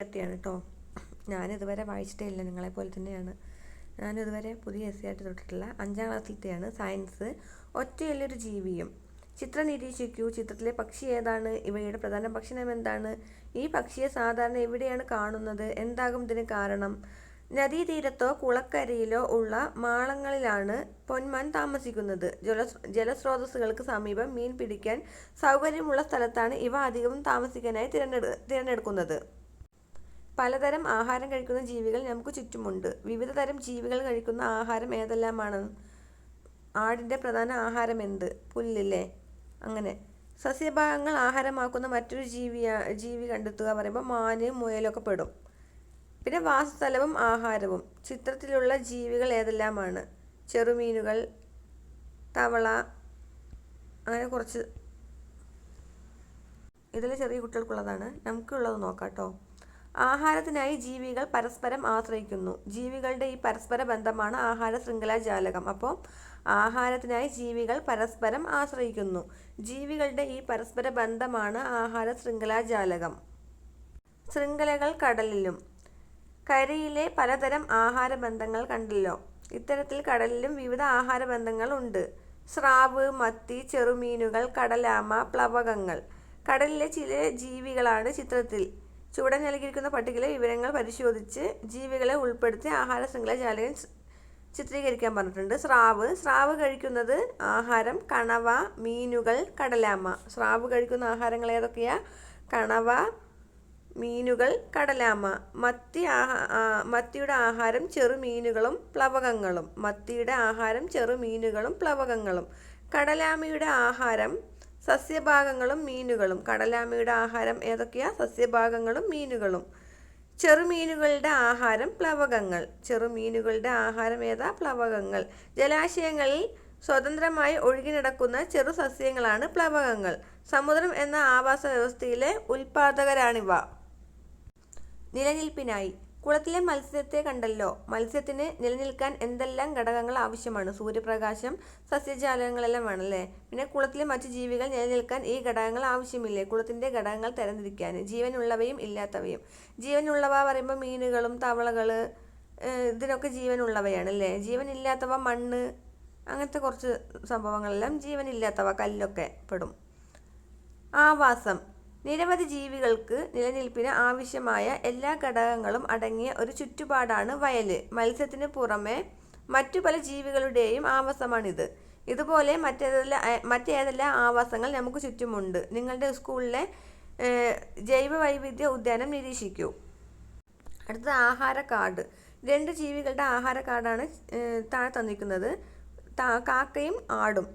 വിദ്യാർത്ഥിയാണ് കേട്ടോ ഞാനിതുവരെ വായിച്ചിട്ടേ ഇല്ല നിങ്ങളെപ്പോലെ തന്നെയാണ്. ഞാനിതുവരെ പുതിയ എസ് ആയിട്ട് തൊട്ടിട്ടില്ല. അഞ്ചാം ക്ലാസ്സിലത്തെയാണ് സയൻസ് ഒറ്റയല്ലൊരു ജീവിയും. ചിത്രം നിരീക്ഷിക്കൂ. ചിത്രത്തിലെ പക്ഷി ഏതാണ്? ഇവയുടെ പ്രധാന ഭക്ഷണം എന്താണ്? ഈ പക്ഷിയെ സാധാരണ എവിടെയാണ് കാണുന്നത്? എന്താകും ഇതിന് കാരണം? നദീതീരത്തോ കുളക്കരയിലോ ഉള്ള മാളങ്ങളിലാണ് പൊന്മാൻ താമസിക്കുന്നത്. ജല ജലസ്രോതസ്സുകൾക്ക് സമീപം മീൻ പിടിക്കാൻ സൗകര്യമുള്ള സ്ഥലത്താണ് ഇവ അധികവും താമസിക്കാനായി തിരഞ്ഞെടു തിരഞ്ഞെടുക്കുന്നത്. പലതരം ആഹാരം കഴിക്കുന്ന ജീവികൾ നമുക്ക് ചുറ്റുമുണ്ട്. വിവിധ തരം ജീവികൾ കഴിക്കുന്ന ആഹാരം ഏതെല്ലാമാണ്? ആടിന്റെ പ്രധാന ആഹാരം എന്ത്? പുല്ലില്ലേ? അങ്ങനെ. സസ്യഭാഗങ്ങൾ ആഹാരമാക്കുന്ന മറ്റൊരു ജീവിയ ജീവി കണ്ടെത്തുക പറയുമ്പോൾ മാന് മുയലൊക്കെ പെടും. പിന്നെ വാസസ്ഥലവും ആഹാരവും. ചിത്രത്തിലുള്ള ജീവികൾ ഏതെല്ലാമാണ്? ചെറുമീനുകൾ തവള അങ്ങനെ കുറച്ച്. ഇതിൽ ചെറിയ കുട്ടികൾക്കുള്ളതാണ്. നമുക്കുള്ളത് നോക്കാം കേട്ടോ. ആഹാരത്തിനായി ജീവികൾ പരസ്പരം ആശ്രയിക്കുന്നു. ജീവികളുടെ ഈ പരസ്പര ബന്ധമാണ് ആഹാര ശൃംഖലാ ജാലകം. അപ്പോൾ ആഹാരത്തിനായി ജീവികൾ പരസ്പരം ആശ്രയിക്കുന്നു. ജീവികളുടെ ഈ പരസ്പര ബന്ധമാണ് ആഹാര ശൃംഖലാ ജാലകം. ശൃംഖലകൾ കടലിലും. കരയിലെ പലതരം ആഹാര ബന്ധങ്ങൾ കണ്ടല്ലോ. ഇത്തരത്തിൽ കടലിലും വിവിധ ആഹാര ബന്ധങ്ങൾ ഉണ്ട്. സ്രാവ് മത്തി ചെറുമീനുകൾ കടലാമ പ്ലവകങ്ങൾ. കടലിലെ ചില ജീവികളാണ് ചിത്രത്തിൽ. ചുവടെ നൽകിയിരിക്കുന്ന പട്ടികയിലെ വിവരങ്ങൾ പരിശോധിച്ച് ജീവികളെ ഉൾപ്പെടുത്തി ആഹാര ശൃംഖല ജാലകം ചിത്രീകരിക്കാൻ പറഞ്ഞിട്ടുണ്ട്. സ്രാവ്. സ്രാവ് കഴിക്കുന്നത് ആഹാരം കണവ മീനുകൾ കടലാമ സ്രാവ് കഴിക്കുന്ന ആഹാരങ്ങൾ ഏതൊക്കെയാ? കണവ മീനുകൾ കടലാമ മത്തി മത്തിയുടെ ആഹാരം ചെറുമീനുകളും പ്ലവകങ്ങളും. മത്തിയുടെ ആഹാരം ചെറുമീനുകളും പ്ലവകങ്ങളും. കടലാമയുടെ ആഹാരം സസ്യഭാഗങ്ങളും മീനുകളും. കടലാമയുടെ ആഹാരം ഏതൊക്കെയാ? സസ്യഭാഗങ്ങളും മീനുകളും. ചെറുമീനുകളുടെ ആഹാരം പ്ലവകങ്ങൾ. ചെറുമീനുകളുടെ ആഹാരം ഏതാ? പ്ലവകങ്ങൾ. ജലാശയങ്ങളിൽ സ്വതന്ത്രമായി ഒഴുകി നടക്കുന്ന ചെറു സസ്യങ്ങളാണ് പ്ലവകങ്ങൾ. സമുദ്രം എന്ന ആവാസ വ്യവസ്ഥയിലെ ഉൽപാദകരാണിവ. നിലനിൽപ്പിനായി. കുളത്തിലെ മത്സ്യത്തെ കണ്ടല്ലോ. മത്സ്യത്തിന് നിലനിൽക്കാൻ എന്തെല്ലാം ഘടകങ്ങൾ ആവശ്യമാണ്? സൂര്യപ്രകാശം സസ്യജാലകങ്ങളെല്ലാം വേണമല്ലേ? പിന്നെ കുളത്തിലെ മറ്റു ജീവികൾ നിലനിൽക്കാൻ ഈ ഘടകങ്ങൾ ആവശ്യമില്ലേ? കുളത്തിന്റെ ഘടകങ്ങൾ തരംതിരിക്കാൻ. ജീവനുള്ളവയും ഇല്ലാത്തവയും. ജീവനുള്ളവ പറയുമ്പോൾ മീനുകളും തവളകൾ ഇതിനൊക്കെ ജീവനുള്ളവയാണ് അല്ലേ ജീവനില്ലാത്തവ മണ്ണ് അങ്ങനത്തെ കുറച്ച് സംഭവങ്ങളെല്ലാം ജീവനില്ലാത്തവ കല്ലൊക്കെ പെടും. ആവാസം. നിരവധി ജീവികൾക്ക് നിലനിൽപ്പിന് ആവശ്യമായ എല്ലാ ഘടകങ്ങളും അടങ്ങിയ ഒരു ചുറ്റുപാടാണ് വയൽ മത്സ്യത്തിന് പുറമെ മറ്റു പല ജീവികളുടെയും ആവാസമാണിത്. ഇതുപോലെ മറ്റേതെല്ലാം മറ്റേതെല്ലാം ആവാസങ്ങൾ നമുക്ക് ചുറ്റുമുണ്ട്. നിങ്ങളുടെ സ്കൂളിലെ ജൈവ വൈവിധ്യ ഉദ്യാനം നിരീക്ഷിക്കൂ. അടുത്തത് ആഹാര കാർഡ് രണ്ട് ജീവികളുടെ ആഹാര കാർഡാണ് താഴെ തന്നിരിക്കുന്നത്. കാക്കയും ആടും.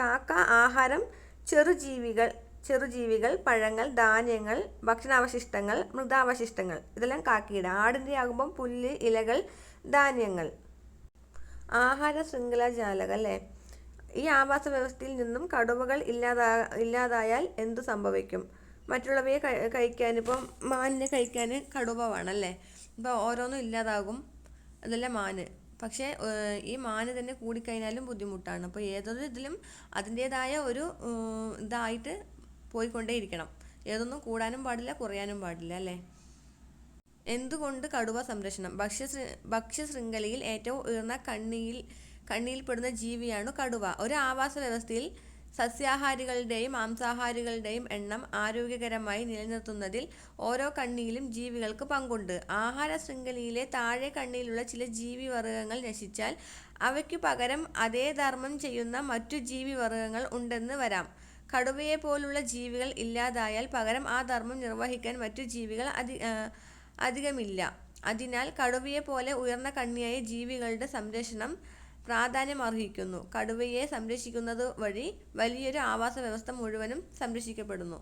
കാക്ക ആഹാരം ചെറുജീവികൾ ചെറുജീവികൾ പഴങ്ങൾ ധാന്യങ്ങൾ ഭക്ഷണാവശിഷ്ടങ്ങൾ മൃതാവശിഷ്ടങ്ങൾ ഇതെല്ലാം കാക്കയുടെ. ആടിന്റെ ആകുമ്പം പുല്ല് ഇലകൾ ധാന്യങ്ങൾ. ആഹാര ശൃംഖല ജാലകം അല്ലേ? ഈ ആവാസ വ്യവസ്ഥയിൽ നിന്നും കടുവകൾ ഇല്ലാതാ ഇല്ലാതായാൽ എന്തു സംഭവിക്കും? മറ്റുള്ളവയെ കഴിക്കാൻ ഇപ്പം മാനിനെ കഴിക്കാൻ കടുവ വേണമല്ലേ ഇപ്പോൾ ഓരോന്നും ഇല്ലാതാകും. അതല്ല മാന്. പക്ഷേ ഈ മാന് തന്നെ കൂടിക്കഴിഞ്ഞാലും ബുദ്ധിമുട്ടാണ്. അപ്പോൾ ഏതൊരു ഇതിലും അതിന്റേതായ ഒരു ഇതായിട്ട് പോയിക്കൊണ്ടേയിരിക്കണം. ഏതൊന്നും കൂടാനും പാടില്ല കുറയാനും പാടില്ല അല്ലേ? എന്തുകൊണ്ട് കടുവ സംരക്ഷണം? ഭക്ഷ്യ ഭക്ഷ്യശൃംഖലയിൽ ഏറ്റവും ഉയർന്ന കണ്ണിയിൽ കണ്ണിയിൽപ്പെടുന്ന ജീവിയാണ് കടുവ. ഒരു ആവാസ വ്യവസ്ഥയിൽ സസ്യാഹാരികളുടെയും മാംസാഹാരികളുടെയും എണ്ണം ആരോഗ്യകരമായി നിലനിർത്തുന്നതിൽ ഓരോ കണ്ണിയിലും ജീവികൾക്ക് പങ്കുണ്ട്. ആഹാര ശൃംഖലയിലെ താഴെ കണ്ണിയിലുള്ള ചില ജീവിവർഗങ്ങൾ നശിച്ചാൽ അവയ്ക്കു പകരം അതേ ധർമ്മം ചെയ്യുന്ന മറ്റു ജീവിവർഗങ്ങൾ ഉണ്ടെന്ന് വരാം. കടുവയെ പോലുള്ള ജീവികൾ ഇല്ലാതായാൽ പകരം ആ ധർമ്മം നിർവഹിക്കാൻ മറ്റു ജീവികൾ അധി അധികമില്ല. അതിനാൽ കടുവയെ പോലെ ഉയർന്ന കണ്ണിയായ ജീവികളുടെ സംരക്ഷണം പ്രാധാന്യമർഹിക്കുന്നു. കടുവയെ സംരക്ഷിക്കുന്നത് വഴി വലിയൊരു ആവാസ വ്യവസ്ഥ മുഴുവനും സംരക്ഷിക്കപ്പെടുന്നു.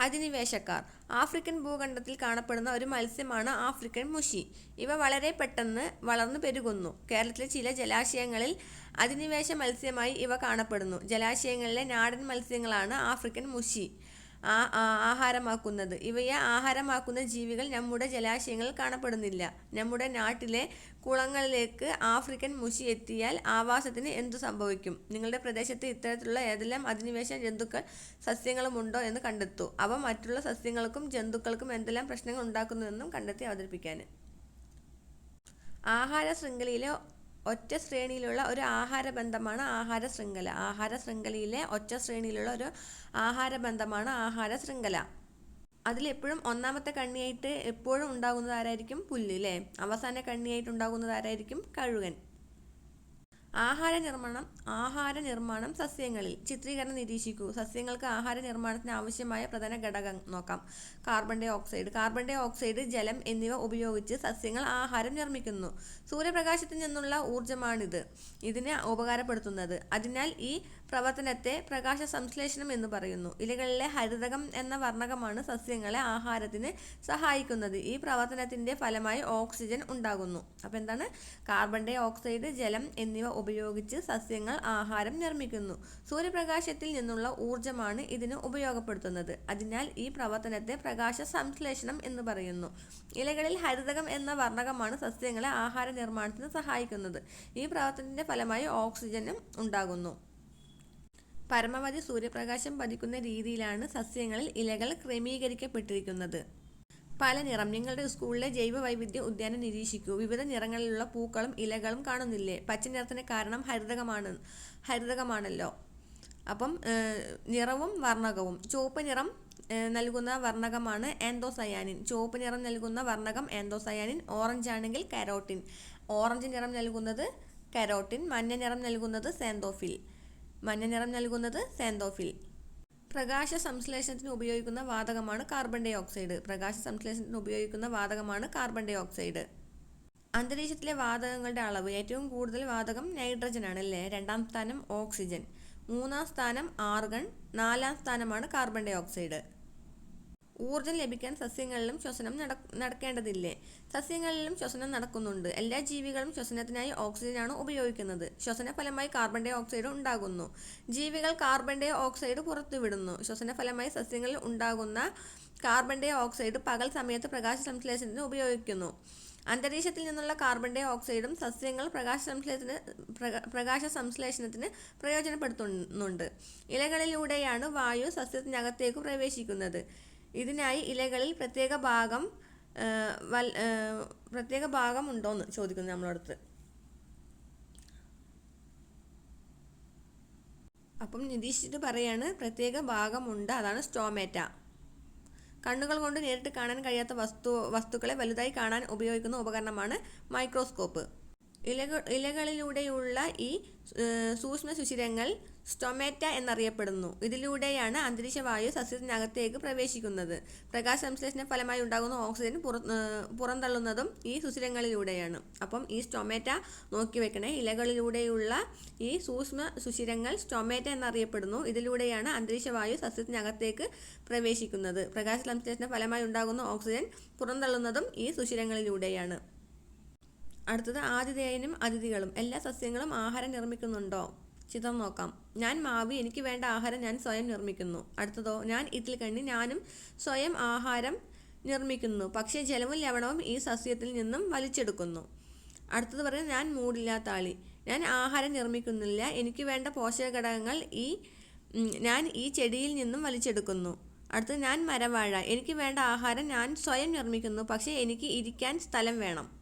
അധിനിവേശക്കാർ. ആഫ്രിക്കൻ ഭൂഖണ്ഡത്തിൽ കാണപ്പെടുന്ന ഒരു മത്സ്യമാണ് ആഫ്രിക്കൻ മുഷി. ഇവ വളരെ പെട്ടെന്ന് വളർന്നു പെരുകുന്നു. കേരളത്തിലെ ചില ജലാശയങ്ങളിൽ അധിനിവേശ മത്സ്യമായി ഇവ കാണപ്പെടുന്നു. ജലാശയങ്ങളിലെ നാടൻ മത്സ്യങ്ങളാണ് ആഫ്രിക്കൻ മുഷി. ആഹാരമാക്കുന്നത്. ഇവയെ ആഹാരമാക്കുന്ന ജീവികൾ നമ്മുടെ ജലാശയങ്ങളിൽ കാണപ്പെടുന്നില്ല. നമ്മുടെ നാട്ടിലെ കുളങ്ങളിലേക്ക് ആഫ്രിക്കൻ മുഷി എത്തിയാൽ ആവാസത്തിന് എന്തു സംഭവിക്കും? നിങ്ങളുടെ പ്രദേശത്ത് ഇത്തരത്തിലുള്ള ഏതെല്ലാം അധിനിവേശ ജന്തുക്കൾ സസ്യങ്ങളുമുണ്ടോ എന്ന് കണ്ടെത്തൂ. അവ മറ്റുള്ള സസ്യങ്ങൾക്കും ജന്തുക്കൾക്കും എന്തെല്ലാം പ്രശ്നങ്ങൾ ഉണ്ടാക്കുന്നുവെന്നും കണ്ടെത്തി അവതരിപ്പിക്കാൻ. ആഹാര ശൃംഖലയിലെ ഒറ്റ ശ്രേണിയിലുള്ള ഒരു ആഹാര ബന്ധമാണ് ആഹാര ശൃംഖല ആഹാര ശൃംഖലയിലെ ഒറ്റ ശ്രേണിയിലുള്ള ഒരു ആഹാര ബന്ധമാണ് ആഹാര ശൃംഖല അതിലെപ്പോഴും ഒന്നാമത്തെ കണ്ണിയായിട്ട് എപ്പോഴും ഉണ്ടാകുന്നത് ആരായിരിക്കും? പുല്ല് അല്ലേ അവസാന കണ്ണിയായിട്ട് ഉണ്ടാകുന്നത് ആരായിരിക്കും? കഴുകൻ. ആഹാര നിർമ്മാണം ആഹാര നിർമ്മാണം സസ്യങ്ങളിൽ. ചിത്രീകരണം നിരീക്ഷിക്കൂ. സസ്യങ്ങൾക്ക് ആഹാര നിർമ്മാണത്തിന് ആവശ്യമായ പ്രധാന ഘടകം നോക്കാം. Carbon dioxide. Carbon dioxide ജലം എന്നിവ ഉപയോഗിച്ച് സസ്യങ്ങൾ ആഹാരം നിർമ്മിക്കുന്നു. സൂര്യപ്രകാശത്തിൽ നിന്നുള്ള ഊർജമാണിത്. ഇതിനെ ഉപകാരപ്പെടുത്തുന്നത്. അതിനാൽ ഈ പ്രവർത്തനത്തെ പ്രകാശ സംശ്ലേഷണം എന്ന് പറയുന്നു. ഇലകളിലെ ഹരിതകം എന്ന വർണകമാണ് സസ്യങ്ങളെ ആഹാരത്തിന് സഹായിക്കുന്നത്. ഈ പ്രവർത്തനത്തിന്റെ ഫലമായി ഓക്സിജൻ ഉണ്ടാകുന്നു. അപ്പോൾ എന്താണ്? കാർബൺ ഡൈ ഓക്സൈഡ് ജലം എന്നിവ ഉപയോഗിച്ച് സസ്യങ്ങൾ ആഹാരം നിർമ്മിക്കുന്നു. സൂര്യപ്രകാശത്തിൽ നിന്നുള്ള ഊർജമാണ് ഇതിന് ഉപയോഗപ്പെടുത്തുന്നത്. അതിനാൽ ഈ പ്രവർത്തനത്തെ പ്രകാശ സംശ്ലേഷണം എന്ന് പറയുന്നു. ഇലകളിൽ ഹരിതകം എന്ന വർണകമാണ് സസ്യങ്ങളെ ആഹാര നിർമ്മാണത്തിന് സഹായിക്കുന്നത്. ഈ പ്രവർത്തനത്തിന്റെ ഫലമായി ഓക്സിജനും ഉണ്ടാകുന്നു. പരമാവധി സൂര്യപ്രകാശം പതിക്കുന്ന രീതിയിലാണ് സസ്യങ്ങളിൽ ഇലകൾ ക്രമീകരിക്കപ്പെട്ടിരിക്കുന്നത്. പല നിറം നിങ്ങളുടെ സ്കൂളിലെ ജൈവ വൈവിധ്യ ഉദ്യാനം നിരീക്ഷിക്കൂ. വിവിധ നിറങ്ങളിലുള്ള പൂക്കളും ഇലകളും കാണുന്നില്ലേ? പച്ച നിറത്തിന് കാരണം ഹരിതകമാണ് ഹരിതകമാണല്ലോ. അപ്പം നിറവും വർണകവും. ചുവപ്പ് നിറം നൽകുന്ന വർണകമാണ് ആന്തോസയാനിൻ. ചുവപ്പ് നിറം നൽകുന്ന വർണകം ആന്തോസയാനിൻ. ഓറഞ്ച് ആണെങ്കിൽ കരോട്ടിൻ. ഓറഞ്ച് നിറം നൽകുന്നത് കരോട്ടിൻ. മഞ്ഞ നിറം നൽകുന്നത് സാന്തോഫിൽ. മഞ്ഞ നിറം നൽകുന്നത് സെന്തോഫിൽ. പ്രകാശ സംശ്ലേഷണത്തിന് ഉപയോഗിക്കുന്ന വാതകമാണ് കാർബൺ ഡൈ ഓക്സൈഡ്. പ്രകാശ സംശ്ലേഷണത്തിന് ഉപയോഗിക്കുന്ന വാതകമാണ് കാർബൺ ഡൈ ഓക്സൈഡ്. അന്തരീക്ഷത്തിലെ വാതകങ്ങളുടെ അളവ്. ഏറ്റവും കൂടുതൽ വാതകം നൈട്രജൻ ആണ് അല്ലേ? രണ്ടാം സ്ഥാനം ഓക്സിജൻ മൂന്നാം സ്ഥാനം ആർഗൺ നാലാം സ്ഥാനമാണ് കാർബൺ ഡൈ ഓക്സൈഡ് ഊർജം ലഭിക്കാൻ സസ്യങ്ങളിലും ശ്വസനം നടക്കേണ്ടതില്ലേ? സസ്യങ്ങളിലും ശ്വസനം നടക്കുന്നുണ്ട്. എല്ലാ ജീവികളും ശ്വസനത്തിനായി ഓക്സിജനാണ് ഉപയോഗിക്കുന്നത്. ശ്വസന ഫലമായി കാർബൺ ഡൈ ഓക്സൈഡ് ഉണ്ടാകുന്നു. ജീവികൾ കാർബൺ ഡൈ ഓക്സൈഡ് പുറത്തുവിടുന്നു ശ്വസന ഫലമായി സസ്യങ്ങളിൽ ഉണ്ടാകുന്ന കാർബൺ ഡൈ ഓക്സൈഡ് പകൽ സമയത്ത് പ്രകാശ സംശ്ലേഷണത്തിന് ഉപയോഗിക്കുന്നു. അന്തരീക്ഷത്തിൽ നിന്നുള്ള കാർബൺ ഡൈ ഓക്സൈഡും സസ്യങ്ങൾ പ്രകാശ സംശ്ലേഷത്തിന് പ്രകാശ സംശ്ലേഷണത്തിന് പ്രയോജനപ്പെടുത്തുന്നുണ്ട്. ഇലകളിലൂടെയാണ് വായു സസ്യത്തിനകത്തേക്ക് പ്രവേശിക്കുന്നത്. ഇതിനായി ഇലകളിൽ പ്രത്യേക ഭാഗം വൽ പ്രത്യേക ഭാഗം ഉണ്ടോയെന്ന് ചോദിക്കുന്നു നമ്മളടുത്ത് അപ്പം നിരീക്ഷിച്ചിട്ട് പറയാണ് പ്രത്യേക ഭാഗമുണ്ട് അതാണ് സ്റ്റോമേറ്റ. കണ്ണുകൾ കൊണ്ട് നേരിട്ട് കാണാൻ കഴിയാത്ത വസ്തു വസ്തുക്കളെ വലുതായി കാണാൻ ഉപയോഗിക്കുന്ന ഉപകരണമാണ് മൈക്രോസ്കോപ്പ്. ഇലകൾ ഇലകളിലൂടെയുള്ള ഈ സൂക്ഷ്മ സുഷിരങ്ങൾ സ്റ്റൊമേറ്റ എന്നറിയപ്പെടുന്നു. ഇതിലൂടെയാണ് അന്തരീക്ഷവായു സസ്യത്തിനകത്തേക്ക് പ്രവേശിക്കുന്നത്. പ്രകാശ സംശ്ലേഷണ ഫലമായി ഉണ്ടാകുന്ന ഓക്സിജൻ പുറ പുറന്തള്ളുന്നതും ഈ സുഷിരങ്ങളിലൂടെയാണ്. അപ്പം ഈ സ്റ്റൊമേറ്റ നോക്കി വെക്കണേ. ഇലകളിലൂടെയുള്ള ഈ സൂക്ഷ്മ സുഷിരങ്ങൾ സ്റ്റൊമേറ്റ എന്നറിയപ്പെടുന്നു. ഇതിലൂടെയാണ് അന്തരീക്ഷവായു സസ്യത്തിനകത്തേക്ക് പ്രവേശിക്കുന്നത്. പ്രകാശ സംശ്ലേഷണ ഫലമായി ഉണ്ടാകുന്ന ഓക്സിജൻ പുറന്തള്ളുന്നതും ഈ സുഷിരങ്ങളിലൂടെയാണ്. അടുത്തത് ആതിഥേയനും അതിഥികളും. എല്ലാ സസ്യങ്ങളും ആഹാരം നിർമ്മിക്കുന്നുണ്ടോ? ചിത്രം നോക്കാം. ഞാൻ മാവി എനിക്ക് വേണ്ട ആഹാരം ഞാൻ സ്വയം നിർമ്മിക്കുന്നു. അടുത്തതോ ഞാൻ ഇതിൽ കണ്ണി ഞാനും സ്വയം ആഹാരം നിർമ്മിക്കുന്നു. പക്ഷേ ജലവും ലവണവും ഈ സസ്യത്തിൽ നിന്നും വലിച്ചെടുക്കുന്നു. അടുത്തത് പറയുന്നത് ഞാൻ മൂടില്ലാത്ത ആളി ഞാൻ ആഹാരം നിർമ്മിക്കുന്നില്ല. എനിക്ക് വേണ്ട പോഷക ഘടകങ്ങൾ ഈ ഞാൻ ഈ ചെടിയിൽ നിന്നും വലിച്ചെടുക്കുന്നു. അടുത്തത് ഞാൻ മരവാഴ. എനിക്ക് വേണ്ട ആഹാരം ഞാൻ സ്വയം നിർമ്മിക്കുന്നു. പക്ഷേ എനിക്ക് ഇരിക്കാൻ സ്ഥലം വേണം.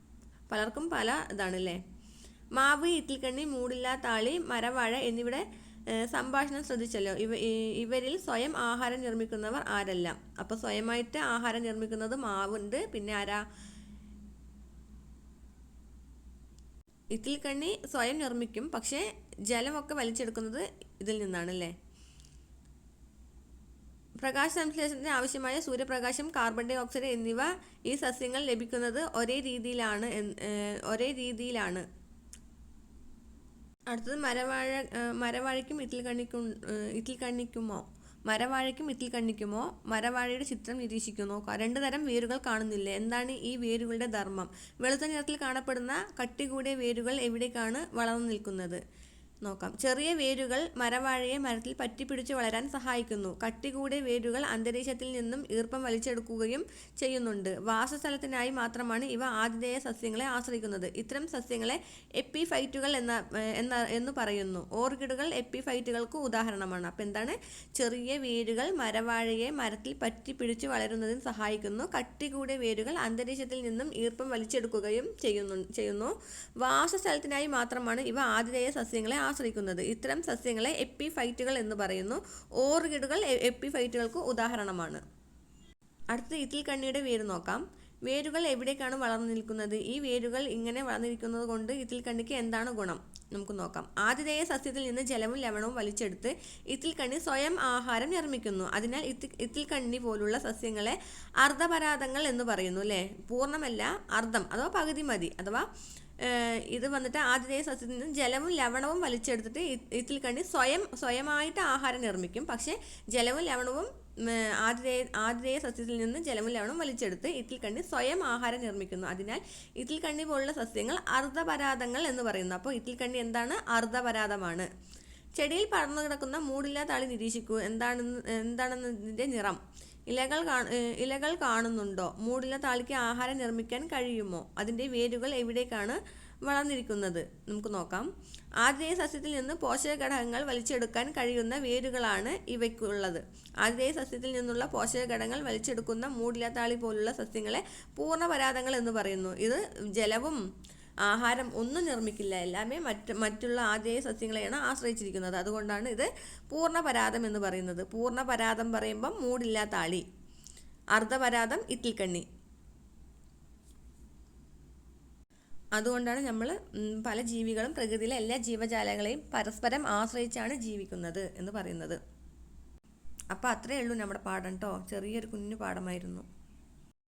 പലർക്കും പല ഇതാണല്ലേ? മാവ് ഇത്തിൽക്കണ്ണി മൂടില്ല താളി മരവാഴ എന്നിവിടെ സംഭാഷണം ശ്രദ്ധിച്ചല്ലോ. ഇവ ഇവരിൽ സ്വയം ആഹാരം നിർമ്മിക്കുന്നവർ ആരല്ല. അപ്പോൾ സ്വയമായിട്ട് ആഹാരം നിർമ്മിക്കുന്നത് മാവുണ്ട്. പിന്നെ ആരാ? ഇത്തിൽക്കണ്ണി സ്വയം നിർമ്മിക്കും. പക്ഷേ ജലമൊക്കെ വലിച്ചെടുക്കുന്നത് ഇതിൽ നിന്നാണല്ലേ? പ്രകാശ സംശ്ലേഷണത്തിന് ആവശ്യമായ സൂര്യപ്രകാശം കാർബൺ ഡൈ ഓക്സൈഡ് എന്നിവ ഈ സസ്യങ്ങൾ ലഭിക്കുന്നത് ഒരേ രീതിയിലാണ് ഒരേ രീതിയിലാണ്. അടുത്തത് മരവാഴ മരവാഴയ്ക്കും ഇത്തിൽ കണ്ണിക്കും ഇത്തിൽ കണ്ണിക്കുമോ? മരവാഴയ്ക്കും ഇത്തിൽ കണ്ണിക്കുമോ? മരവാഴയുടെ ചിത്രം നിരീക്ഷിക്കുന്നു. രണ്ട് തരം വേരുകൾ കാണുന്നില്ല? എന്താണ് ഈ വേരുകളുടെ ധർമ്മം? വെളുത്ത നിറത്തിൽ കാണപ്പെടുന്ന കട്ടി കൂടിയ വേരുകൾ എവിടേക്കാണ് വളർന്നു നിൽക്കുന്നത്? നോക്കാം. ചെറിയ വേരുകൾ മരവാഴയെ മരത്തിൽ പറ്റിപ്പിടിച്ച് വളരാൻ സഹായിക്കുന്നു. കട്ടി കൂടിയ വേരുകൾ അന്തരീക്ഷത്തിൽ നിന്നും ഈർപ്പം വലിച്ചെടുക്കുകയും ചെയ്യുന്നുണ്ട്. വാസസ്ഥലത്തിനായി മാത്രമാണ് ഇവ ആതിഥേയ സസ്യങ്ങളെ ആശ്രയിക്കുന്നത്. ഇത്തരം സസ്യങ്ങളെ എപ്പിഫൈറ്റുകൾ എന്ന എന്ന എന്ന് പറയുന്നു. ഓർക്കിഡുകൾ എപ്പിഫൈറ്റുകൾക്ക് ഉദാഹരണമാണ്. അപ്പം എന്താണ്? ചെറിയ വേരുകൾ മരവാഴയെ മരത്തിൽ പറ്റിപ്പിടിച്ച് വളരുന്നതിന് സഹായിക്കുന്നു. കട്ടി കൂടിയ വേരുകൾ അന്തരീക്ഷത്തിൽ നിന്നും ഈർപ്പം വലിച്ചെടുക്കുകയും ചെയ്യുന്നു ചെയ്യുന്നു. വാസസ്ഥലത്തിനായി മാത്രമാണ് ഇവ ആതിഥേയ സസ്യങ്ങളെ ആശ്രയിക്കുന്നത്. ഇത്തരം സസ്യങ്ങളെ എപ്പിഫൈറ്റുകൾ എന്ന് പറയുന്നു. ഓർഗിഡുകൾ എപ്പിഫൈറ്റുകൾക്ക് ഉദാഹരണമാണ്. അടുത്ത ഇത്തിൽ കണ്ണിയുടെ വേര് നോക്കാം. വേരുകൾ എവിടേക്കാണ് വളർന്നു നിൽക്കുന്നത്? ഈ വേരുകൾ ഇങ്ങനെ വളർന്നിരിക്കുന്നത് കൊണ്ട് ഇത്തിൽ കണ്ണിക്ക് എന്താണ് ഗുണം? നമുക്ക് നോക്കാം. ആതിഥേയ സസ്യത്തിൽ നിന്ന് ജലവും ലവണവും വലിച്ചെടുത്ത് ഇത്തിൽ കണ്ണി സ്വയം ആഹാരം നിർമ്മിക്കുന്നു. അതിനാൽ ഇത്തി ഇത്തിൽ കണ്ണി പോലുള്ള സസ്യങ്ങളെ അർദ്ധപരാതങ്ങൾ എന്ന് പറയുന്നു അല്ലേ? പൂർണമല്ല അർദ്ധം അഥവാ പകുതി മതി അഥവാ ഇത് വന്നിട്ട് ആതിഥേയ സസ്യത്തിൽ നിന്ന് ജലവും ലവണവും വലിച്ചെടുത്തിട്ട് ഇതിൽ കണ്ടി സ്വയം സ്വയമായിട്ട് ആഹാരം നിർമ്മിക്കും. പക്ഷേ ജലവും ലവണവും ആതിഥേയ ആതിഥേയ സസ്യത്തിൽ നിന്ന് ജലവും ലവണവും വലിച്ചെടുത്ത് ഇതിൽ കണ്ണി സ്വയം ആഹാരം നിർമ്മിക്കുന്നു. അതിനാൽ ഇതിൽ കണ്ണി പോലുള്ള സസ്യങ്ങൾ അർദ്ധപരാതങ്ങൾ എന്ന് പറയുന്നു. അപ്പോൾ ഇതിൽ കണ്ണി എന്താണ്? അർദ്ധപരാതമാണ്. ചെടിയിൽ പടർന്നു കിടക്കുന്ന മൂടില്ലാത്ത ആളി നിരീക്ഷിക്കൂ. എന്താണെന്ന് എന്താണെന്നതിന്റെ നിറം. ഇലകൾ ഇലകൾ കാണുന്നുണ്ടോ? മൂടില താളിക്ക് ആഹാരം നിർമ്മിക്കാൻ കഴിയുമോ? അതിന്റെ വേരുകൾ എവിടേക്കാണ് വളർന്നിരിക്കുന്നത്? നമുക്ക് നോക്കാം. ആതിഥേയ സസ്യത്തിൽ നിന്ന് പോഷക ഘടകങ്ങൾ വലിച്ചെടുക്കാൻ കഴിയുന്ന വേരുകളാണ് ഇവയ്ക്കുള്ളത്. ആതിഥേയ സസ്യത്തിൽ നിന്നുള്ള പോഷക ഘടകങ്ങൾ വലിച്ചെടുക്കുന്ന മൂടിലത്താളി പോലുള്ള സസ്യങ്ങളെ പൂർണപരാതങ്ങൾ എന്ന് പറയുന്നു. ഇത് ജലവും ആഹാരം ഒന്നും നിർമ്മിക്കില്ല. എല്ലാമേ മറ്റ് മറ്റുള്ള ആദ്യ സസ്യങ്ങളെയാണ് ആശ്രയിച്ചിരിക്കുന്നത്. അതുകൊണ്ടാണ് ഇത് പൂർണപരാതം എന്ന് പറയുന്നത്. പൂർണപരാതം പറയുമ്പം മൂടില്ലാത്ത ആളി അർദ്ധപരാതം ഇത്തിൽക്കണ്ണി അതുകൊണ്ടാണ് നമ്മൾ പല ജീവികളും പ്രകൃതിയിലെ എല്ലാ ജീവജാലങ്ങളെയും പരസ്പരം ആശ്രയിച്ചാണ് ജീവിക്കുന്നത് എന്ന് പറയുന്നത്. അപ്പോൾ അത്രയേ ഉള്ളൂ നമ്മുടെ പാഠം കേട്ടോ ചെറിയൊരു കുഞ്ഞു പാഠമായിരുന്നു.